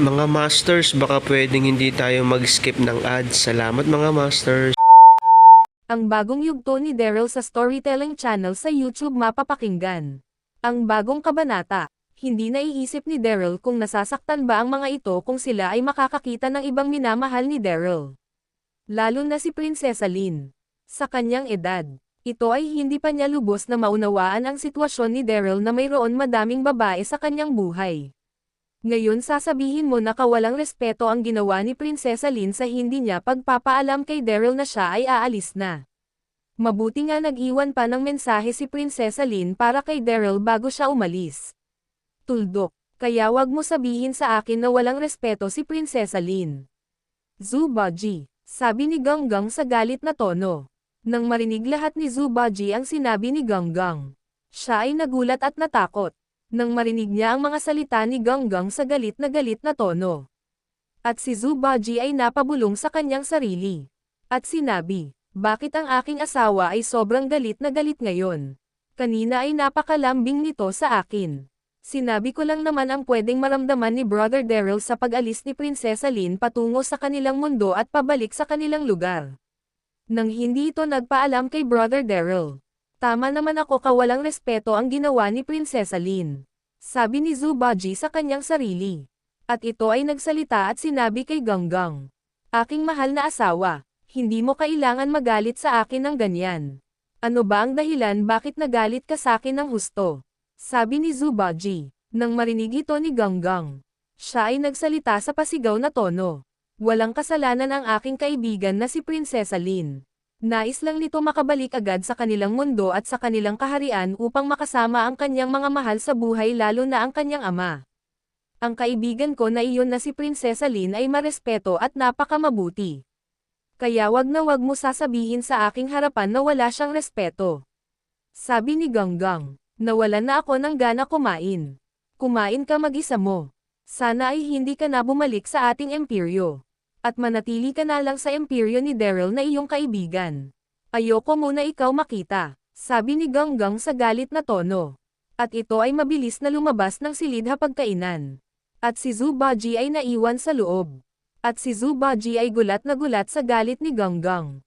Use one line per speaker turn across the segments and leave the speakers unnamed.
Mga Masters, baka pwedeng hindi tayo mag-skip ng ads. Salamat mga Masters.
Ang bagong yugto ni Daryl sa storytelling channel sa YouTube mapapakinggan. Ang bagong kabanata. Hindi naiisip ni Daryl kung nasasaktan ba ang mga ito kung sila ay makakakita ng ibang minamahal ni Daryl. Lalo na si Prinsesa Lynn. Sa kanyang edad, ito ay hindi pa niya lubos na maunawaan ang sitwasyon ni Daryl na mayroon madaming babae sa kanyang buhay. Ngayon sasabihin mo na kawalang respeto ang ginawa ni Prinsesa Lynn sa hindi niya pagpapaalam kay Daryl na siya ay aalis na. Mabuti nga nag-iwan pa ng mensahe si Prinsesa Lynn para kay Daryl bago siya umalis. Tuldok, kaya wag mo sabihin sa akin na walang respeto si Prinsesa Lynn. Zubaji, sabi ni Ganggang sa galit na tono. Nang marinig lahat ni Zubaji ang sinabi ni Ganggang, siya ay nagulat at natakot nang marinig niya ang mga salita ni Ganggang sa galit na galit na tono. At si Zubaji ay napabulong sa kanyang sarili. At sinabi, bakit ang aking asawa ay sobrang galit na galit ngayon? Kanina ay napakalambing nito sa akin. Sinabi ko lang naman ang pwedeng maramdaman ni Brother Daryl sa pag-alis ni Prinsesa Lynn patungo sa kanilang mundo at pabalik sa kanilang lugar. Nang hindi ito nagpaalam kay Brother Daryl, Tama naman ako kawalang respeto ang ginawa ni Prinsesa Lin. Sabi ni Zubaji sa kanyang sarili. At ito ay nagsalita at sinabi kay Ganggang. Aking mahal na asawa, hindi mo kailangan magalit sa akin ng ganyan. Ano ba ang dahilan bakit nagalit ka sa akin ng husto? Sabi ni Zubaji. Nang marinig ito ni Ganggang. Siya ay nagsalita sa pasigaw na tono. Walang kasalanan ang aking kaibigan na si Prinsesa Lin. Nais lang nito makabalik agad sa kanilang mundo at sa kanilang kaharian upang makasama ang kanyang mga mahal sa buhay lalo na ang kanyang ama. Ang kaibigan ko na iyon na si Prinsesa Lin ay marespeto at napakamabuti. Kaya wag na wag mo sasabihin sa aking harapan na wala siyang respeto. Sabi ni Ganggang, nawalan na ako ng gana kumain. Kumain ka mag-isa mo. Sana ay hindi ka na bumalik sa ating imperyo at manatili ka na lang sa imperyo ni Daryl na iyong kaibigan. Ayoko muna ikaw makita, sabi ni Ganggang sa galit na tono. At ito ay mabilis na lumabas ng silid hapagkainan. At si Zubaji ay naiwan sa loob. At si Zubaji ay gulat na gulat sa galit ni Ganggang.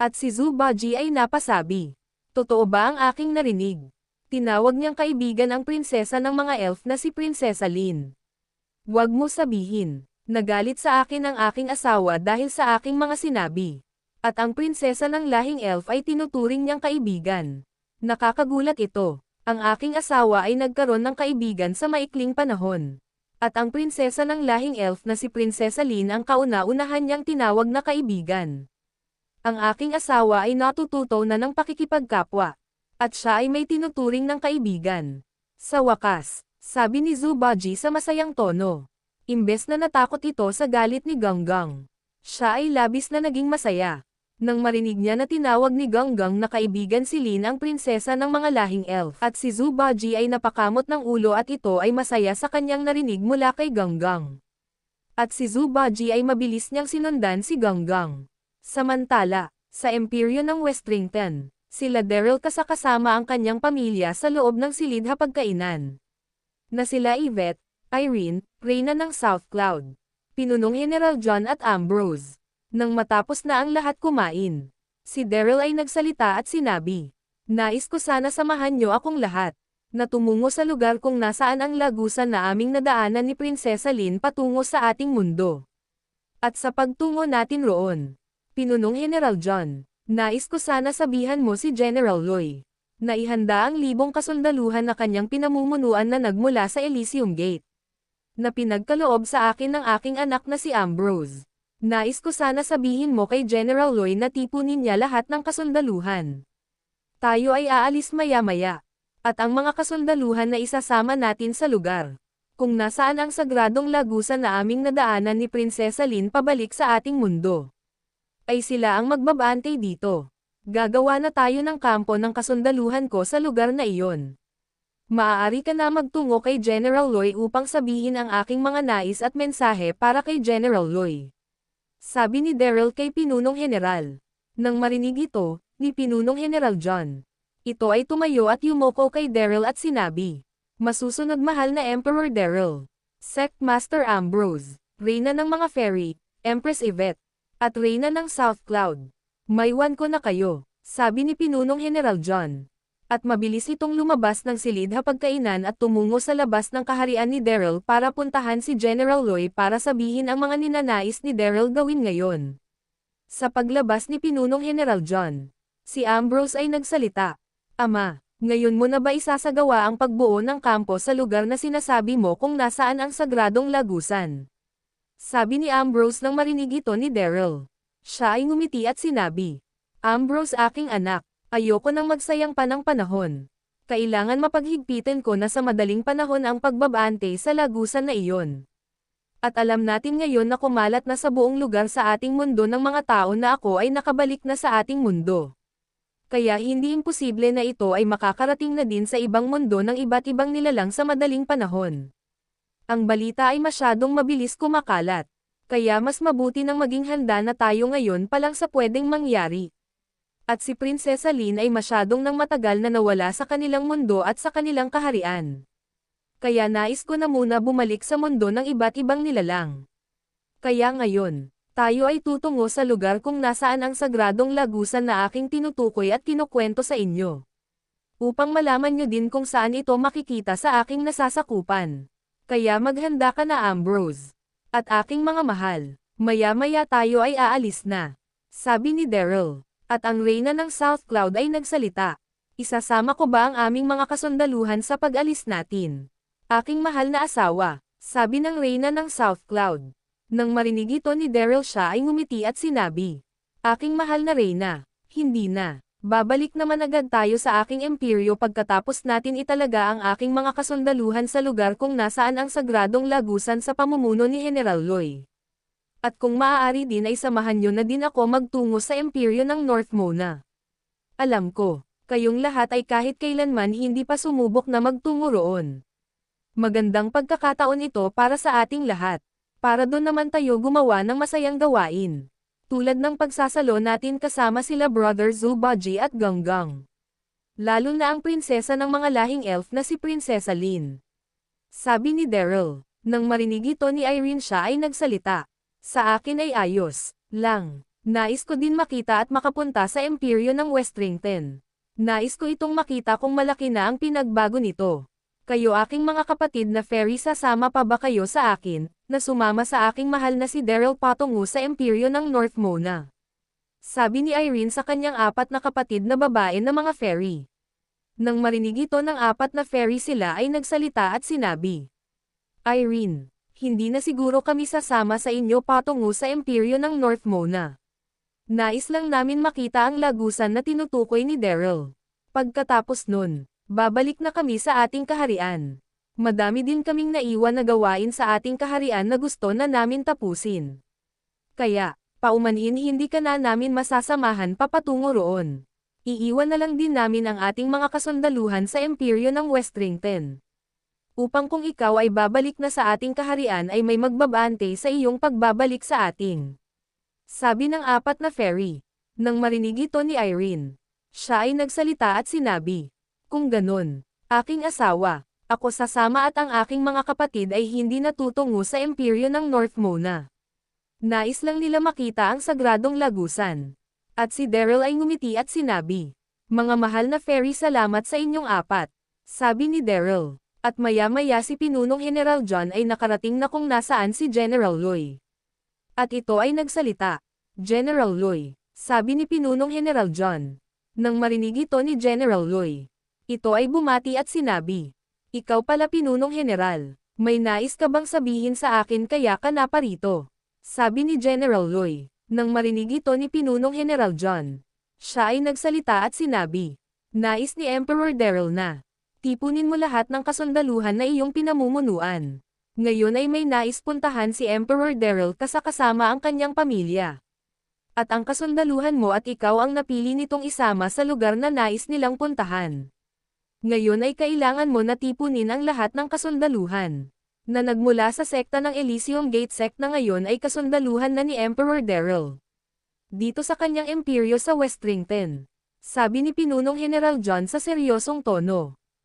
At si Zubaji ay napasabi. Totoo ba ang aking narinig? Tinawag niyang kaibigan ang prinsesa ng mga elf na si Prinsesa Lin. Huwag mo sabihin. Nagalit sa akin ang aking asawa dahil sa aking mga sinabi. At ang prinsesa ng lahing elf ay tinuturing niyang kaibigan. Nakakagulat ito. Ang aking asawa ay nagkaroon ng kaibigan sa maikling panahon. At ang prinsesa ng lahing elf na si Prinsesa Lin ang kauna-unahan niyang tinawag na kaibigan. Ang aking asawa ay natututo na ng pakikipagkapwa. At siya ay may tinuturing ng kaibigan. Sa wakas, sabi ni Zubaji sa masayang tono. Imbes na natakot ito sa galit ni Ganggang. Siya ay labis na naging masaya. Nang marinig niya na tinawag ni Ganggang na kaibigan si Lin ang prinsesa ng mga lahing elf. At si Zubaji ay napakamot ng ulo at ito ay masaya sa kanyang narinig mula kay Ganggang. At si Zubaji ay mabilis niyang sinundan si Ganggang. Samantala, sa imperyo ng Westrington, sila Daryl kasakasama ang kanyang pamilya sa loob ng silid hapagkainan. Na sila Yvette, Irene, Reyna ng South Cloud. Pinunong General John at Ambrose. Nang matapos na ang lahat kumain, si Daryl ay nagsalita at sinabi, Nais ko sana samahan niyo akong lahat. na tumungo sa lugar kung nasaan ang lagusan na aming nadaanan ni Prinsesa Lin patungo sa ating mundo. At sa pagtungo natin roon, pinunong General John, nais ko sana sabihan mo si General Loy, na ihanda ang libong kasundaluhan na kanyang pinamumunuan na nagmula sa Elysium Gate, na pinagkaloob sa akin ng aking anak na si Ambrose. Nais ko sana sabihin mo kay General Loy na tipunin niya lahat ng kasundaluhan. Tayo ay aalis maya-maya. At ang mga kasundaluhan na isasama natin sa lugar. Kung nasaan ang sagradong lagusan na aming nadaanan ni Prinsesa Lin pabalik sa ating mundo. Ay sila ang magbabantay dito. Gagawa na tayo ng kampo ng kasundaluhan ko sa lugar na iyon. Maaari ka na magtungo kay General Loy upang sabihin ang aking mga nais at mensahe para kay General Loy. Sabi ni Daryl kay Pinunong General. Nang marinig ito, ni Pinunong General John. Ito ay tumayo at yumoko kay Daryl at sinabi, Masusunod mahal na Emperor Daryl, Sect Master Ambrose, Reyna ng mga fairy, Empress Yvette, at Reyna ng South Cloud. Maywan ko na kayo, sabi ni Pinunong General John. At mabilis itong lumabas ng silid hapagkainan at tumungo sa labas ng kaharian ni Daryl para puntahan si General Loy para sabihin ang mga ninanais ni Daryl gawin ngayon. Sa paglabas ni Pinunong General John, si Ambrose ay nagsalita. Ama, ngayon mo na ba isasagawa ang pagbuo ng kampo sa lugar na sinasabi mo kung nasaan ang sagradong lagusan? Sabi ni Ambrose nang marinig ito ni Daryl. Siya ay ngumiti at sinabi, Ambrose aking anak, ayoko nang magsayang pa ng panahon. Kailangan mapaghigpitin ko na sa madaling panahon ang pagbabante sa lagusan na iyon. At alam natin ngayon na kumalat na sa buong lugar sa ating mundo ng mga tao na ako ay nakabalik na sa ating mundo kaya hindi imposible na ito ay makakarating na din sa ibang mundo ng iba't ibang nilalang sa madaling panahon. Ang balita ay masyadong mabilis kumakalat, kaya mas mabuti nang maging handa na tayo ngayon pa lang sa pwedeng mangyari. At si Prinsesa Lin ay masyadong nang matagal na nawala sa kanilang mundo at sa kanilang kaharian. Kaya nais ko na muna bumalik sa mundo ng iba't ibang nilalang. Kaya ngayon, tayo ay tutungo sa lugar kung nasaan ang sagradong lagusan na aking tinutukoy at kinukwento sa inyo. Upang malaman nyo din kung saan ito makikita sa aking nasasakupan. Kaya maghanda ka na Ambrose. At aking mga mahal, maya-maya tayo ay aalis na. Sabi ni Daryl. At ang reyna ng South Cloud ay nagsalita. Isasama ko ba ang aming mga kasundaluhan sa pag-alis natin? Aking mahal na asawa, sabi ng reyna ng South Cloud. Nang marinig ito ni Daryl siya ay ngumiti at sinabi, Aking mahal na Reyna, hindi na. Babalik naman agad tayo sa aking imperyo pagkatapos natin italaga ang aking mga kasundaluhan sa lugar kung nasaan ang sagradong lagusan sa pamumuno ni General Loy. At kung maaari din ay samahan nyo na din ako magtungo sa imperyo ng North Mona. Alam ko, kayong lahat ay kahit kailanman hindi pa sumubok na magtungo roon. Magandang pagkakataon ito para sa ating lahat para doon naman tayo gumawa ng masayang gawain. Tulad ng pagsasalo natin kasama sila brother Zubaji at Ganggang. Lalo na ang prinsesa ng mga lahing elf na si Prinsesa Lin. Sabi ni Daryl, nang marinig ito ni Irene siya ay nagsalita. Sa akin ay ayos, lang. Nais ko din makita at makapunta sa imperyo ng Westrington. Nais ko itong makita kung malaki na ang pinagbago nito. Kayo aking mga kapatid na fairy sasama pa ba kayo sa akin, na sumama sa aking mahal na si Daryl patungo sa imperyo ng North Mona. Sabi ni Irene sa kanyang apat na kapatid na babae na mga fairy. Nang marinig ito ng apat na fairy sila ay nagsalita at sinabi. Irene, hindi na siguro kami sasama sa inyo patungo sa imperyo ng North Mona. Nais lang namin makita ang lagusan na tinutukoy ni Daryl. Pagkatapos nun, babalik na kami sa ating kaharian madami din kaming naiwan na gawain sa ating kaharian na gusto na namin tapusin. Kaya, paumanhin hindi ka na namin masasamahan papatungo roon. Iiwan na lang din namin ang ating mga kasundaluhan sa imperyo ng Westrington. Upang kung ikaw ay babalik na sa ating kaharian ay may magbabante sa iyong pagbabalik sa ating. Sabi ng apat na fairy. Nang marinig ito ni Irene. Siya ay nagsalita at sinabi. Kung ganon, aking asawa, ako sasama at ang aking mga kapatid ay hindi natutungo sa imperyo ng North Mona. Nais lang nila makita ang sagradong lagusan. At si Daryl ay ngumiti at sinabi, Mga mahal na fairy salamat sa inyong apat. Sabi ni Daryl. At maya-maya si Pinunong General John ay nakarating na kung nasaan si General Loy. At ito ay nagsalita. General Loy. Sabi ni Pinunong General John. Nang marinig ito ni General Loy. Ito ay bumati at sinabi. Ikaw pala Pinunong General. May nais ka bang sabihin sa akin kaya ka naparito? Sabi ni General Loy. Nang marinig ito ni Pinunong General John. Siya ay nagsalita at sinabi. Nais ni Emperor Daryl na. Tipunin mo lahat ng kasundaluhan na iyong pinamumunuan. Ngayon ay may nais puntahan si Emperor Daryl kasakasama ang kanyang pamilya. At ang kasundaluhan mo at ikaw ang napili nitong isama sa lugar na nais nilang puntahan. Ngayon ay kailangan mo na tipunin ang lahat ng kasundaluhan. Na nagmula sa sekta ng Elysium Gate sect na ngayon ay kasundaluhan na ni Emperor Daryl. Dito sa kanyang imperyo sa Westrington. Sabi ni Pinunong General John sa seryosong tono.